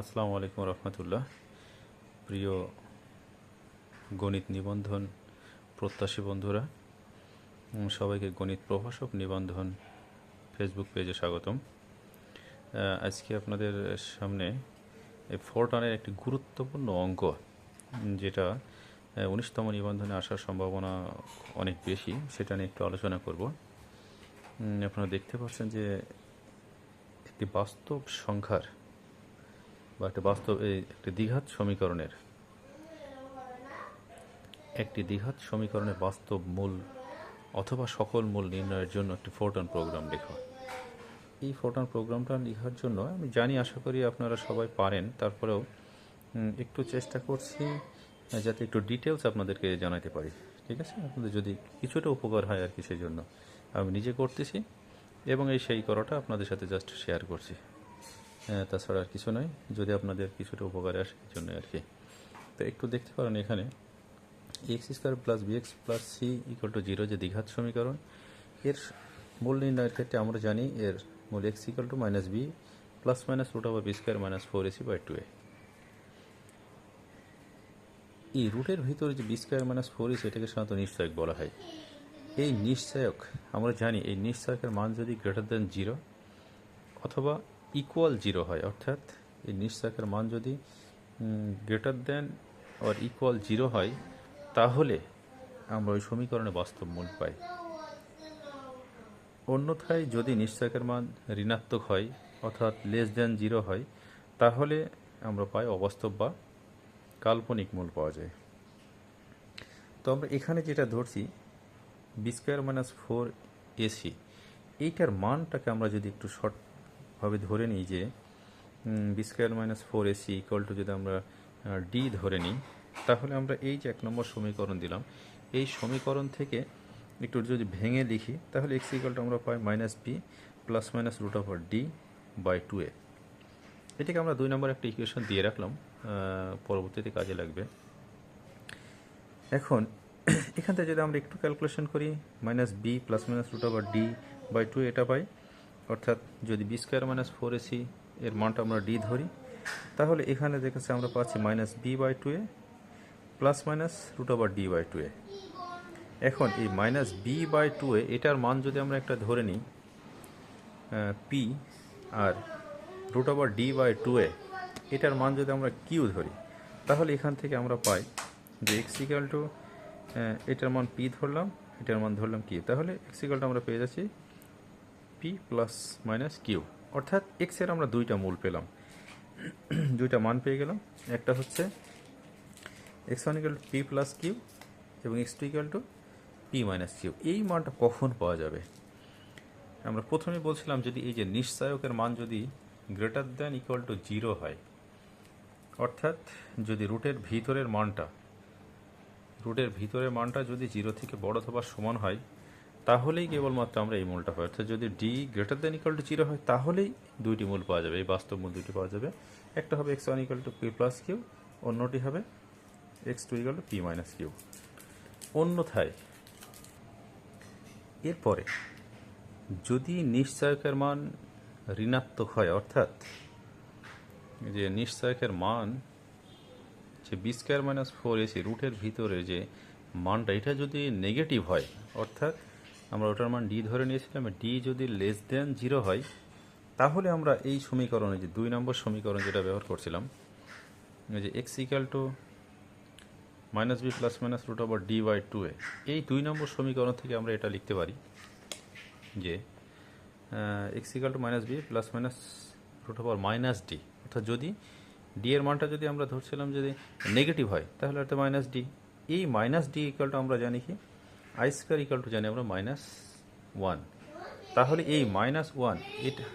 আসসালামু আলাইকুম রহমতুল্লাহ। প্রিয় গণিত নিবন্ধন প্রত্যাশী বন্ধুরা সবাইকে গণিত প্রভাষক নিবন্ধন ফেসবুক পেজে স্বাগতম। আজকে আপনাদের সামনে এই ফোরটানের একটি গুরুত্বপূর্ণ অঙ্ক, যেটা উনিশতম নিবন্ধনে আসার সম্ভাবনা অনেক বেশি, সেটা নিয়ে একটু আলোচনা করব। আপনারা দেখতে পাচ্ছেন যে একটি বাস্তব সংখ্যার বা একটা বাস্তব, এই একটি দ্বিঘাত সমীকরণের, একটি দ্বিঘাত সমীকরণের বাস্তব মূল অথবা সকল মূল নির্ণয়ের জন্য একটি ফোরটন প্রোগ্রাম লেখা। এই ফোরটন প্রোগ্রামটা লেখার জন্য আমি জানি, আশা করি আপনারা সবাই পারেন। তারপরেও একটু চেষ্টা করছি, যাতে একটু ডিটেলস আপনাদেরকে জানাতে পারি। ঠিক আছে? আপনাদের যদি কিছুটা উপকার হয় আর কি সেই জন্য আমি নিজে করতেছি এবং এই সেই করাটা আপনাদের সাথে জাস্ট শেয়ার করছি। তাছাড়া আর কিছু নয় যদি আপনাদের কিছুটা উপকারে আসে, এই জন্য আর কি। তো একটু দেখতে পারেন এখানে। X square plus b x plus c equal to zero যে দ্বিঘাত সমীকরণ, এর মূল নির্ণয়ের ক্ষেত্রে আমরা জানি এর মূল x equal to minus b plus minus root over b square minus four a c by two a এই রুটের ভিতরে যে b square minus four a c এটাকে সাধারণত নিশ্চয়ক বলা হয়। এই নিশ্চয়ক, আমরা জানি এই নিশ্চয়কের মান যদি গ্রেটার দেন জিরো অথবা ইকুয়াল জিরো হয়, অর্থাৎ এই নিশ্চয়কের মান যদি গ্রেটার দেন আর ইকুয়াল জিরো হয়, তাহলে আমরা ওই সমীকরণে বাস্তব মূল পাই। অন্যথায় যদি নিশ্চয়কের মান ঋণাত্মক হয়, অর্থাৎ লেস দেন জিরো হয়, তাহলে আমরা পাই অবাস্তব বা কাল্পনিক মূল পাওয়া যায়। তো আমরা এখানে যেটা ধরছি b square minus four a c এইটার মানটাকে আমরা যদি একটু শর্টভাবে ধরে নিই যে b square minus four a c equal to যদি আমরা ডি ধরে নিই, তাহলে আমরা এই যে এক নম্বর সমীকরণ দিলাম, এই সমীকরণ থেকে একটু যদি ভেঙে লিখি, তাহলে এক্স ইকুয়াল টু আমরা পাই minus b plus minus root of d by two a এটাকে আমরা দুই নম্বর একটা ইকুয়েশন দিয়ে রাখলাম পরবর্তীতে কাজে লাগবে। এখন, এখান থেকে যদি আমরা একটু ক্যালকুলেশন করি minus b plus minus root over d by two এটা পাই অর্থাৎ যদি b square minus four a c এর মানটা আমরা ডি ধরি, তাহলে এখানে দেখেছি আমরা পাচ্ছি minus b by two a plus minus root over d by two a এখন এই minus b by two a এটার মান যদি আমরা একটা ধরে নিই p R root over d by two a এটার মান যদি আমরা কিউ ধরি, তাহলে এখান থেকে আমরা পাই যে এক্স ইকাল টু এটার মান পি ধরলাম, এটার মান ধরলাম কিউ তাহলে এক্স ইকালটা আমরা পেয়ে যাচ্ছি পি প্লাস মাইনাস কিউ অর্থাৎ এক্সের আমরা দুইটা মূল পেলাম। দুইটা মান পেয়ে গেলাম। একটা হচ্ছে x one equal to p plus q এবং x two equal to p minus q এই মানটা কখন পাওয়া যাবে? আমরা প্রথমে বলছিলাম যদি এই যে নিশ্চয়কের মান যদি greater than equal to zero হয়, অর্থাৎ যদি রুটের ভিতরের মানটা, রুটের ভিতরের মানটা যদি জিরো থেকে বড় অথবা সমান হয় তাহলেই কেবলমাত্র আমরা এই মূলটা পাই। অর্থাৎ যদি d greater than equal to zero হয়, তাহলেই দুইটি মূল পাওয়া যাবে। এই বাস্তব মূল দুইটি পাওয়া যাবে। একটা হবে x one equal to p plus q অন্যটি হবে x two equal to p minus q অন্যথায়, এরপরে যদি নিশ্চয়কের মান ঋণাত্মক হয়, অর্থাৎ যে নিশ্চয়কের মান, যে b square minus four a c রুটের ভিতরে যে মানটা, এটা যদি নেগেটিভ হয়, অর্থাৎ আমরা ওটার মান ডি ধরে নিয়েছিলাম ডি যদি লেস দেন জিরো হয়, তাহলে আমরা এই সমীকরণে যে দুই নম্বর সমীকরণ যেটা ব্যবহার করছিলাম যে x equal to minus b plus minus root over d by two a এই দুই নম্বর সমীকরণ থেকে আমরা এটা লিখতে পারি যে x equal to minus b plus minus root over minus d অর্থাৎ যদি ডি এর মানটা যদি আমরা ধরছিলাম যদি নেগেটিভ হয়, তাহলে অর্থাৎ মাইনাস ডি এই মাইনাস ডি ইকাল টু আমরা জানি কি? আই স্কোয়ার ইকাল টু জানি আমরা মাইনাস ওয়ান তাহলে এই মাইনাস ওয়ান এটা,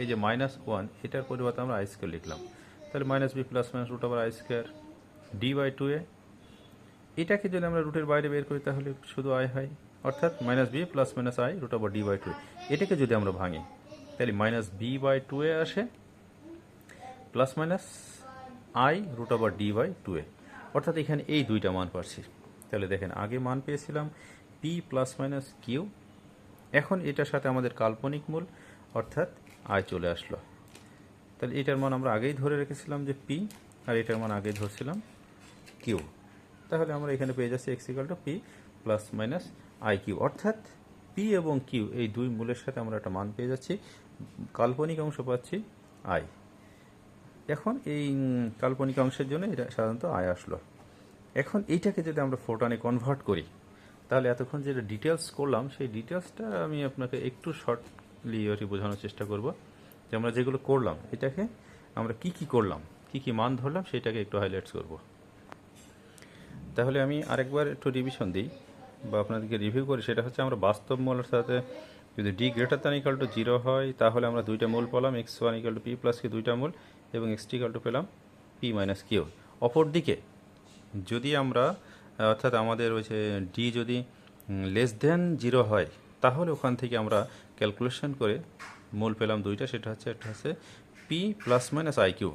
এই যে মাইনাস ওয়ান এটার পরিবর্তে আমরা আই স্কোয়ার লিখলাম। তাহলে minus b plus minus root over i square d by two a এটাকে যদি আমরা রুটের বাইরে বের করি, তাহলে শুধু আই হয়। অর্থাৎ minus b plus minus i root over d by two এটাকে যদি আমরা ভাঙি, তাহলে minus b by two a আসে। Plus minus i root over d by two a অর্থাৎ এখানে এই দুইটা মান পাচ্ছি। তাহলে দেখেন, আগে মান পেয়েছিলাম পি প্লাস মাইনাস কিউ এখন এটার সাথে আমাদের কাল্পনিক মূল, অর্থাৎ আয় চলে আসলো। তাহলে এটার মান আমরা আগেই ধরে রেখেছিলাম যে পি আর এটার মান আগেই ধরছিলাম কিউ তাহলে আমরা এখানে পেয়ে যাচ্ছি x equal to p plus minus i q অর্থাৎ পি এবং কিউ এই দুই মূলের সাথে আমরা একটা মান পেয়ে যাচ্ছি। কাল্পনিক অংশ পাচ্ছি আই এখন এই কাল্পনিক অংশের জন্য এটা সাধারণত আয় আসলো। এখন এইটাকে যদি আমরা ফোটনে কনভার্ট করি তাহলে এতক্ষণ যেটা ডিটেলস করলাম, সেই ডিটেলসটা আমি আপনাকে একটু শর্টলি কি বোঝানোর চেষ্টা করব যে আমরা যেগুলো করলাম, এটাকে আমরা কি কি করলাম, কি কি মান ধরলাম, সেটাকে একটু হাইলাইটস করব। তাহলে আমি আরেকবার একটু রিভিশন দিই বা আপনাদেরকে রিভিউ করি, সেটা হচ্ছে আমরা বাস্তব মূলের সাথে যদি d greater than equal to zero হয়, তাহলে আমরা দুইটা মূল পেলাম x one equal to p plus কি দুইটা মূল এবং এক্স টি ইকাল টু পেলাম পি মাইনাস কিউ অপরদিকে যদি আমরা অর্থাৎ আমাদের ওই যে ডি যদি লেস দেন জিরো হয়, তাহলে ওখান থেকে আমরা ক্যালকুলেশন করে মূল পেলাম দুইটা, সেটা হচ্ছে, একটা হচ্ছে পি প্লাস মাইনাস আইকিউ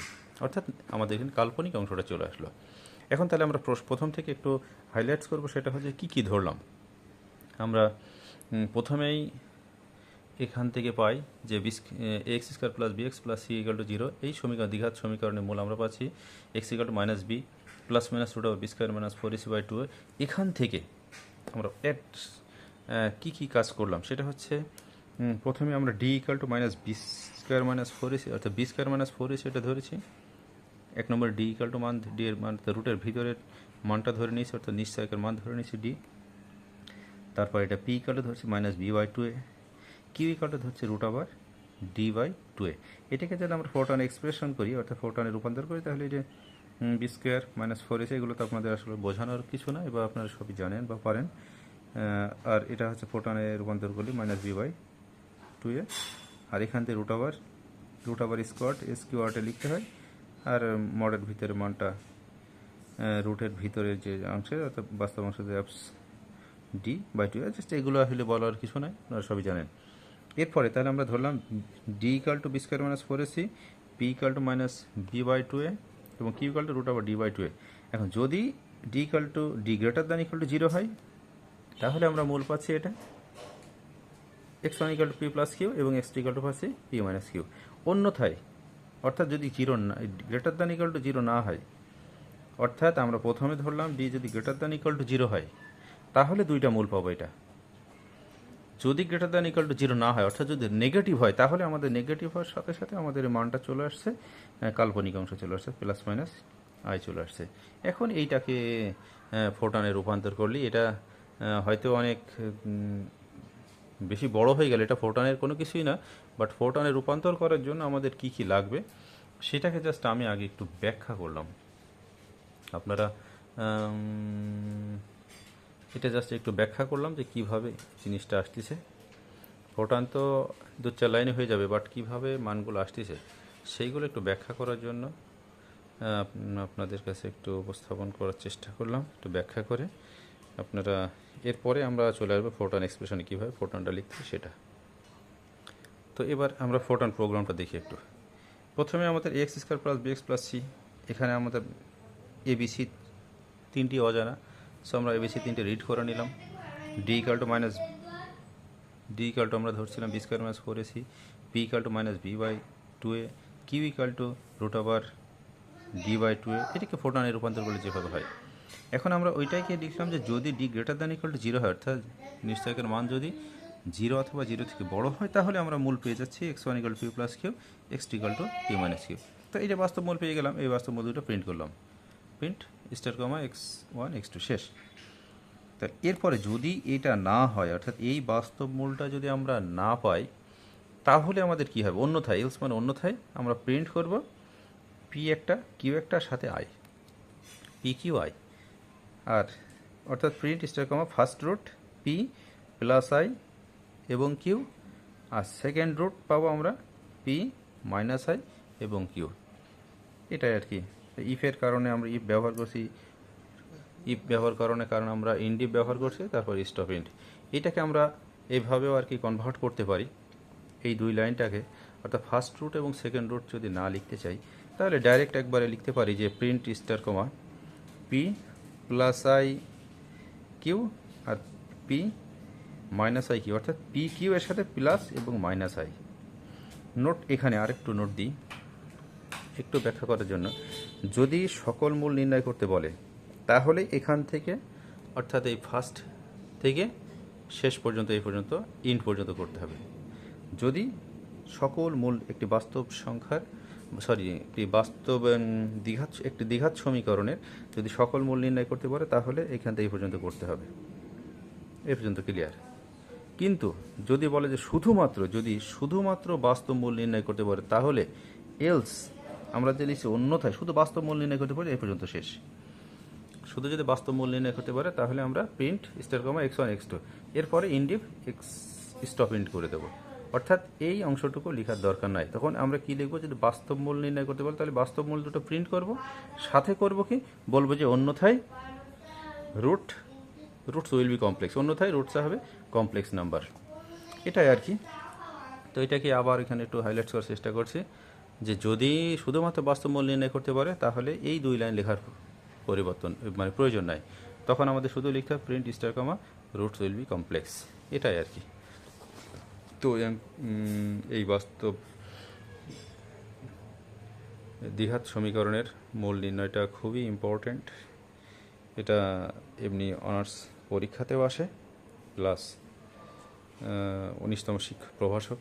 অর্থাৎ আমাদের এখানে কাল্পনিক অংশটা চলে আসলো। এখন তাহলে আমরা প্রথম থেকে একটু হাইলাইটস করব, সেটা হচ্ছে কি কি ধরলাম। আমরা প্রথমেই এখান থেকে পাই যে বিস x square plus b x plus c equal to zero এই সমীকরণ, দ্বিঘাত সমীকরণের মূল আমরা পাচ্ছি x equal to minus b plus minus root of b square minus four a c by two এখান থেকে আমরা এট কী কী কাজ করলাম? সেটা হচ্ছে প্রথমে আমরা d equal to minus b square minus four a c, অর্থাৎ b square minus four a c এটা ধরেছি। এক নম্বর ডি ইকাল টু মান ডি এর মান রুটের ভিতরের মানটা ধরে নিয়েছি, অর্থাৎ নিশ্চয়কের মান ধরে নিয়েছি ডি তারপর এটা পি ইকালটা ধরছি minus b by two a. Q ইকালটা ধরছে রুট আবার ডি বাই টু এ। এটাকে যদি আমরা ফোরটন এক্সপ্রেশন করি, অর্থাৎ ফোরটনে রূপান্তর করি, তাহলে এটা বি স্কোয়ার মাইনাস ফোর এসে এগুলো তো আপনাদের আসলে বোঝানোর কিছু না, এবার আপনারা সবই জানেন বা পারেন। আর এটা হচ্ছে ফোরটনে রূপান্তর করলে minus b by two a আর এখান থেকে রুট আবার রুট আবার স্কোয়ার এস কিউ আর্টে লিখতে হয়। আর মডের ভিতরে মানটা রুটের ভিতরের যে অংশের অর্থাৎ বাস্তব অংশ যে অ্যাপস ডি বাই টু জাস্ট এগুলো আসলে বলার কিছু নাই, আপনারা সবই জানেন। এরপরে তাহলে আমরা ধরলাম d equal to b square minus four a c p equal to minus b by two a এবং কিউ ইকাল টু রুট আবার ডি বাই টু এ এখন যদি d equal to d greater than equal to zero হয়, তাহলে আমরা মূল পাচ্ছি এটা। X one equal to p plus q এবং এক্স টু ইকাল টু পাচ্ছি পি মাইনাস কিউ অন্যথায়, অর্থাৎ যদি জিরো না greater than equal to zero না হয়, অর্থাৎ আমরা প্রথমে ধরলাম ডি যদি greater than equal to zero হয়, তাহলে দুইটা মূল পাবো এটা। যদি greater than equal to zero না হয়, অর্থাৎ যদি নেগেটিভ হয়, তাহলে আমাদের নেগেটিভ হওয়ার সাথে সাথে আমাদের মানটা চলে আসছে কাল্পনিক অংশ চলে আসছে প্লাস মাইনাস আই চলে আসছে। এখন এইটাকে ফোটানে রূপান্তর করলে, এটা হয়তো অনেক বেশি বড় হয়ে গেলে, এটা ফোটানের কোনো কিছুই না বাট ফোটানে রূপান্তর করার জন্য আমাদের কি কি লাগবে, সেটাকে জাস্ট আমি আগে একটু ব্যাখ্যা করলাম। আপনারা এটা জাস্ট একটু ব্যাখ্যা করলাম যে কীভাবে জিনিসটা আসতেছে। ফোটান তো দু চার লাইনে হয়ে যাবে বাট কীভাবে মানগুলো আসতেছে, সেইগুলো একটু ব্যাখ্যা করার জন্য আপনাদের কাছে একটু উপস্থাপন করার চেষ্টা করলাম, একটু ব্যাখ্যা করে। আপনারা এরপরে আমরা চলে আসব ফোটন এক্সপ্রেশনে কীভাবে ফোটনটা লিখতে সেটা। তো এবার আমরা ফোটন প্রোগ্রামটা দেখি একটু। প্রথমে আমাদের x square plus b x plus c এখানে আমাদের এবিসি তিনটি অজানা। সো আমরা এবিসি তিনটে রিড করে নিলাম। D equal to minus d equal to আমরা ধরছিলাম b square minus four a c p equal to minus b by two a q equal to root over d by two a এটাকে ফোটনে রূপান্তর করলে যেভাবে হয়। এখন আমরা ওইটাকে লিখলাম যে যদি d greater than equal to zero হয়, অর্থাৎ নিশ্চয়কের মান যদি জিরো অথবা জিরো থেকে বড় হয়, তাহলে আমরা মূল পেয়ে যাচ্ছি x one equal to plus q x equal to p minus q তো যে বাস্তব মূল পেয়ে গেলাম, এই বাস্তব মূল দুটো প্রিন্ট করলাম। Print star comma x one, x two শেষ। তা এরপরে যদি এটা না হয়, অর্থাৎ এই বাস্তব মূলটা যদি আমরা না পাই, তাহলে আমাদের কি হবে? অন্যথায় এলস মানে অন্যথায় আমরা প্রিন্ট করব পি একটা কিউ একটা, সাথে আই পি কিউ আই আর অর্থাৎ print star comma first root p plus i এবং কিউ আর সেকেন্ড রুট পাবো আমরা পি মাইনাস আই এবং কিউ এটাই আর কি ইফের কারণে আমরা ইফ ব্যবহার করছি, ইফ ব্যবহার কারণে কারণ আমরা ইন্ডিপ ব্যবহার করছি, তারপর স্টপ ইন্ড। এটাকে আমরা এইভাবেও আর কি কনভার্ট করতে পারি, এই দুই লাইনটাকে। অর্থাৎ ফার্স্ট রুট এবং সেকেন্ড রুট যদি না লিখতে চাই, তাহলে ডাইরেক্ট একবারে লিখতে পারি যে print star comma p plus i q R p minus i q অর্থাৎ পি কিউ এর সাথে প্লাস এবং মাইনাস আই নোট এখানে আরেকটু নোট দিই, একটু ব্যাখ্যা করার জন্য। যদি সকল মূল নির্ণয় করতে বলে, তাহলে এখান থেকে, অর্থাৎ এই ফার্স্ট থেকে শেষ পর্যন্ত, এই পর্যন্ত ইন্ট পর্যন্ত করতে হবে। যদি সকল মূল একটি বাস্তব সংখ্যার সরি একটি বাস্তব দ্বিঘাত, একটি দ্বিঘাত সমীকরণের যদি সকল মূল নির্ণয় করতে পারে তাহলে এখান থেকে এই পর্যন্ত করতে হবে। এই পর্যন্ত ক্লিয়ার কিন্তু যদি বলে যে শুধুমাত্র, যদি শুধুমাত্র বাস্তব মূল নির্ণয় করতে পারে তাহলে এলস আমরা যে লিখছি অন্যথায়, শুধু বাস্তব মূল নির্ণয় করতে পারি এই পর্যন্ত শেষ। শুধু যদি বাস্তব মূল নির্ণয় করতে পারে, তাহলে আমরা print star comma x one x two এরপরে ইন্ডিপ এক্স স্টপ ইন্ট করে দেবো। অর্থাৎ এই অংশটুকু লেখার দরকার নাই। তখন আমরা কি লিখব যদি বাস্তব মূল নির্ণয় করতে পারি, তাহলে বাস্তব মূল দুটো প্রিন্ট করব। সাথে করব কি? বলব যে অন্যথায় root roots will be complex অন্যথায় রুটসা হবে কমপ্লেক্স নাম্বার এটাই আর কি। তো এটাকে আবার এখানে একটু হাইলাইট করার চেষ্টা করছি। যে যদি শুধুমাত্র বাস্তব মূল নির্ণয় করতে পারে, তাহলে এই দুই লাইন লেখার পরিবর্তন মানে প্রয়োজন নাই। তখন আমাদের শুধু লিখতে হবে print star comma roots will be complex এটাই আর কি। তো এই বাস্তব দ্বিঘাত সমীকরণের মূল নির্ণয়টা খুবই ইম্পর্ট্যান্ট এটা এমনি অনার্স পরীক্ষাতেও আসে প্লাস উনিশতম শিক্ষক প্রভাষক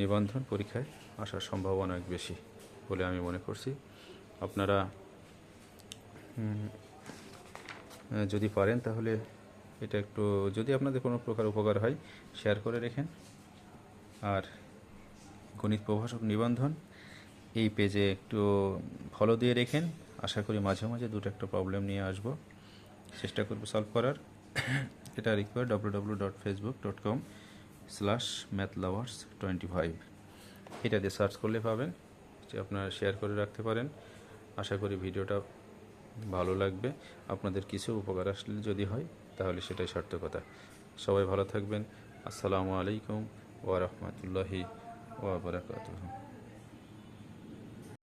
নিবন্ধন পরীক্ষায়। আসার সম্ভাবনা অনেক বেশি বলে আমি মনে করছি। আপনারা যদি পারেন তাহলে এটা একটু, যদি আপনাদের কোনো প্রকার উপকার হয় শেয়ার করে রেখেন। আর গণিত প্রভাষক নিবন্ধন, এই পেজে একটু ফলো দিয়ে রেখেন। আশা করি মাঝে মাঝে দুটো একটা প্রবলেম নিয়ে আসব। চেষ্টা করব সলভ করার। এটা require W W dot Facebook dot com slash math lovers twenty five এটা দিয়ে সার্চ করলে পাবেন আপনারা শেয়ার করে রাখতে পারেন। আশা করি ভিডিওটা ভালো লাগবে। আপনাদের কিছু উপকার আসলে যদি হয়, তাহলে সেটাই সার্থকতা। সবাই ভালো থাকবেন। আসসালামু আলাইকুম ওয়া রাহমাতুল্লাহি ওয়া বারাকাতুহু।